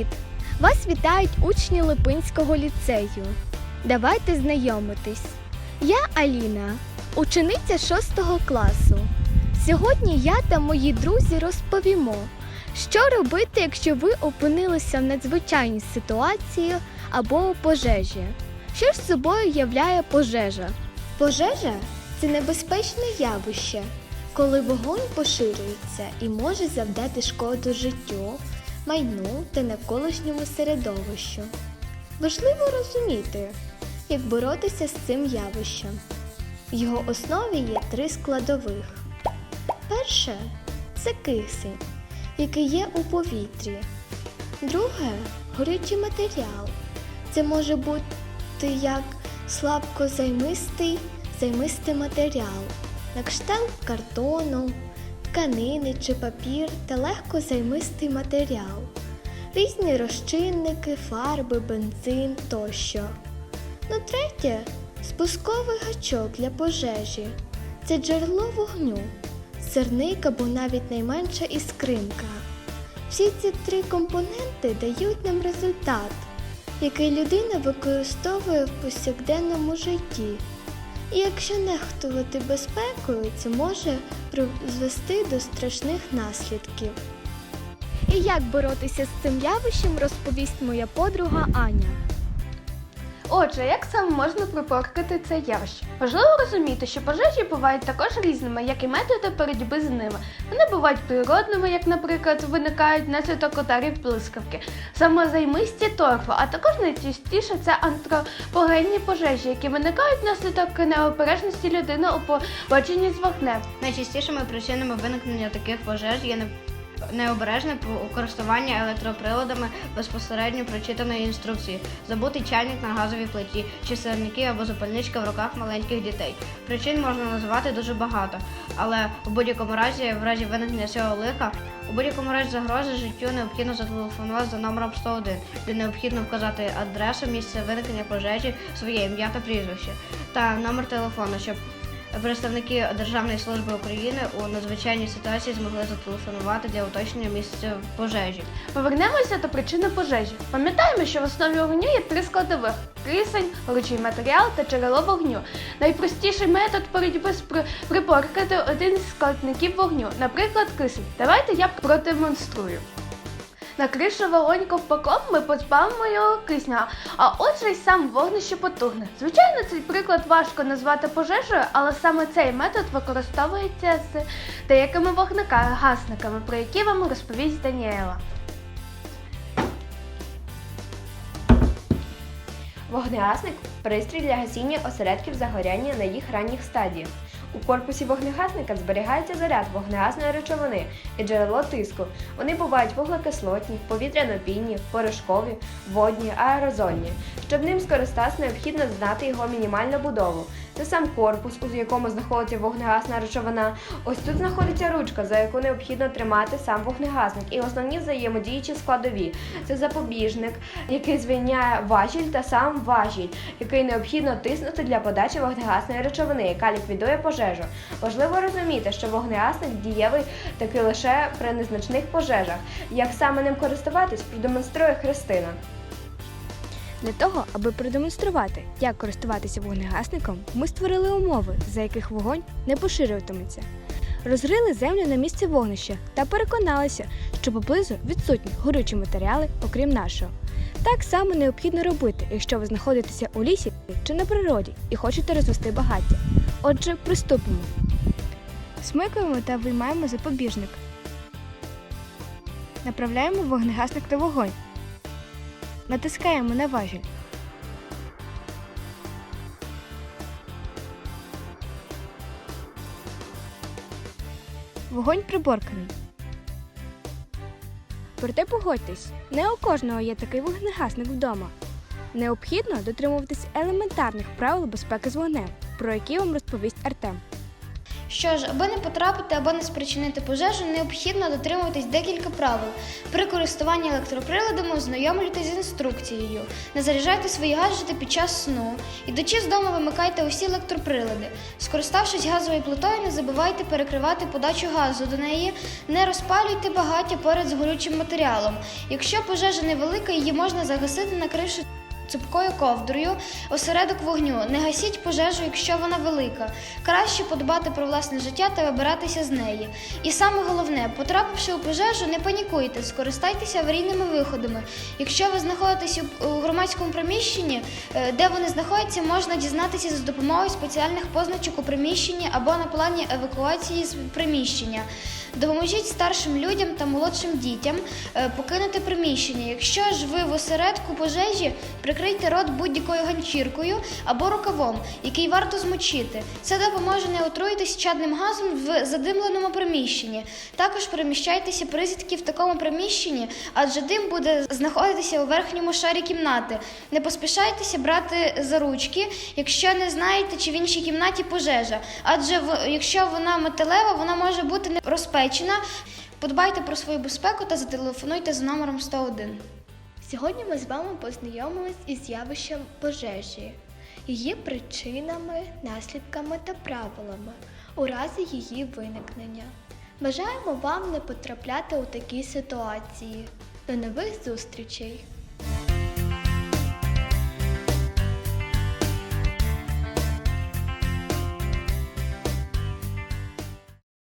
Привіт! Вас вітають учні Липинського ліцею. Давайте знайомитись. Я Аліна, учениця 6 класу. Сьогодні я та мої друзі розповімо, що робити, якщо ви опинилися в надзвичайній ситуації або у пожежі. Що ж собою являє пожежа? Пожежа це небезпечне явище, коли вогонь поширюється і може завдати шкоду життю, майну та навколишньому середовищу. Важливо розуміти, як боротися з цим явищем. В його основі є три складових. Перше це кисень, який є у повітрі. Друге горючий матеріал. Це може бути як слабкозаймистий займистий матеріал, на кшталт картону, тканини чи папір та легкозаймистий матеріал, різні розчинники, фарби, бензин тощо. Ну, третє спусковий гачок для пожежі. Це джерело вогню, сирник або навіть найменша іскринка. Всі ці три компоненти дають нам результат, який людина використовує в повсякденному житті. І якщо нехтувати безпекою, це може призвести до страшних наслідків. І як боротися з цим явищем, розповість моя подруга Аня. Отже, як саме можна припоркати це явище? Важливо розуміти, що пожежі бувають також різними, як і методи боротьби з ними. Вони бувають природними, як, наприклад, виникають внаслідок ударів блискавки, самозаймисті торфу, а також найчастіше це антропогенні пожежі, які виникають внаслідок необережності людини у поводженні з вогнем. Найчастішими причинами виникнення таких пожеж є необережне користування електроприладами безпосередньо прочитаної інструкції, забутий чайник на газовій плиті чи сирники або запальничка в руках маленьких дітей. Причин можна називати дуже багато, але у будь-якому разі, в разі виникнення цього лиха, у будь-якому разі загрози життю необхідно зателефонувати за номером 101, де необхідно вказати адресу, місце виникнення пожежі, своє ім'я та прізвище та номер телефону, щоб Представники Державної служби України у надзвичайній ситуації змогли зателефонувати для уточнення місця пожежі. Повернемося до причини пожежі. Пам'ятаємо, що в основі вогню є три складових: кисень, горючий матеріал та джерело вогню. Найпростіший метод боротьби припоркати один з складників вогню, наприклад, кисень. Давайте я продемонструю. Накривши вогонь ковпаком, ми позбавимо його кисня, а отже й сам вогнище потухне. Звичайно, цей приклад важко назвати пожежею, але саме цей метод використовується з деякими вогнегасниками, про які вам розповість Даніела. Вогнегасник пристрій для гасіння осередків загоряння на їх ранніх стадіях. У корпусі вогнегасника зберігається заряд вогнегасної речовини і джерело тиску. Вони бувають вуглекислотні, повітряно-пінні, порошкові, водні, аерозольні. Щоб ним скористатися, необхідно знати його мінімальну будову. Це сам корпус, у якому знаходиться вогнегасна речовина. Ось тут знаходиться ручка, за яку необхідно тримати сам вогнегасник, і основні взаємодіючі складові. Це запобіжник, який звільняє важіль та сам важіль, який необхідно тиснути для подачі вогнегасної речовини, яка ліквідує пожежу. Важливо розуміти, що вогнегасник дієвий таки лише при незначних пожежах. Як саме ним користуватись, продемонструє Христина. Для того, аби продемонструвати, як користуватися вогнегасником, ми створили умови, за яких вогонь не поширюватиметься. Розрили землю на місці вогнища та переконалися, що поблизу відсутні горючі матеріали, окрім нашого. Так само необхідно робити, якщо ви знаходитеся у лісі чи на природі і хочете розвести багаття. Отже, приступимо. Смикуємо та виймаємо запобіжник. Направляємо вогнегасник на вогонь. Натискаємо на важіль. Вогонь приборканий. Проте погодьтесь, не у кожного є такий вогнегасник вдома. Необхідно дотримуватись елементарних правил безпеки з вогнем, про які вам розповість Артем. Що ж, аби не потрапити або не спричинити пожежу, необхідно дотримуватись декілька правил. При користуванні електроприладами ознайомлюйтесь з інструкцією. Не заряджайте свої гаджети під час сну. Ідучи з дому, вимикайте усі електроприлади. Скориставшись газовою плитою, не забувайте перекривати подачу газу до неї. Не розпалюйте багаття поряд з горючим матеріалом. Якщо пожежа невелика, її можна загасити накривши цупкою ковдрою осередок вогню. Не гасіть пожежу, якщо вона велика. Краще подбати про власне життя та вибиратися з неї. І саме головне, потрапивши у пожежу, не панікуйте, скористайтеся аварійними виходами. Якщо ви знаходитесь у- громадському приміщенні, е, де вони знаходяться, можна дізнатися за допомогою спеціальних позначок у приміщенні або на плані евакуації з приміщення. Допоможіть старшим людям та молодшим дітям е, покинути приміщення. Якщо ж ви в осередку пожежі, прикрийте рот будь-якою ганчіркою або рукавом, який варто змочити. Це допоможе не отруїтись чадним газом в задимленому приміщенні. Також переміщайтеся при зітки в такому приміщенні, адже дим буде знаходитися у верхньому шарі кімнати. Не поспішайтеся брати за ручки, якщо не знаєте, чи в іншій кімнаті пожежа. Адже якщо вона металева, вона може бути не розпечена. Подбайте про свою безпеку та зателефонуйте за номером 101. Сьогодні ми з вами познайомились із явищем пожежі, її причинами, наслідками та правилами у разі її виникнення. Бажаємо вам не потрапляти у такі ситуації. До нових зустрічей!